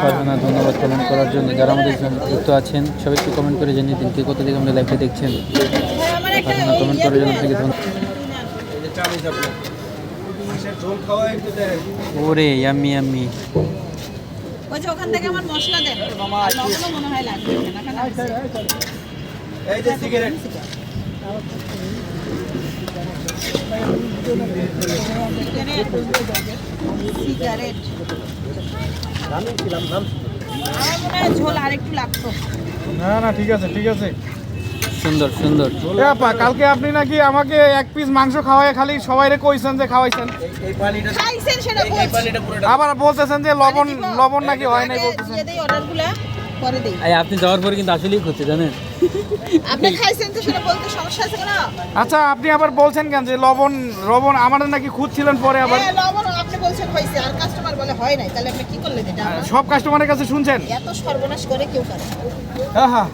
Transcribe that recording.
ফারহানা ধন্যবাদ কমেন্ট করার জন্য। যারা আমাদের যুক্ত আছেন সবাই একটু কমেন্ট করে জানিয়ে দিন কে কোথা থেকে আমাদের লাইভটা দেখছেন। ফারহানা কমেন্ট করার জন্য আপনাকে ধন্যবাদ। এই যে চালিয়ে যাবে মাছের ঝোল খাওয়া একটু দেয় ওরে ইয়াম্মি ইয়াম্মি ওই যে ওখান থেকে আমার মশলা দেন। মনে হয় লাগবে এই যে সিগারেট সিগারেট ঝোল লাগতো। না না ঠিক আছে ঠিক আছে। সুন্দর সুন্দর। আপা কালকে আপনি নাকি আমাকে এক পিস মাংস খাওয়াই খালি সবাইরে কইছেন যে খাওয়াইছেন। খাইছেন সেটা আবার বলতেছেন যে লবণ লবণ নাকি হয় নাই বলতেছেন। পরে দেই। এই আপনি যাওয়ার পরে কিন্তু আসলেই করছে জানেন? আপনি খাইছেন তো সেটা বলতে সমস্যা আছে কেন? আচ্ছা আপনি আবার বলছেন কেন যে লবণ লবণ আমাদের নাকি খুঁজছিলেন পরে আবার? হ্যাঁ, লবণ আপনি বলছেন হয়েছে আর কাস্টমার বলে হয় নাই তাহলে আপনি কি করলেন এটা? সব কাস্টমারের কাছে শুনছেন? এত সর্বনাশ করে কেউ করে। হ্যাঁ হ্যাঁ।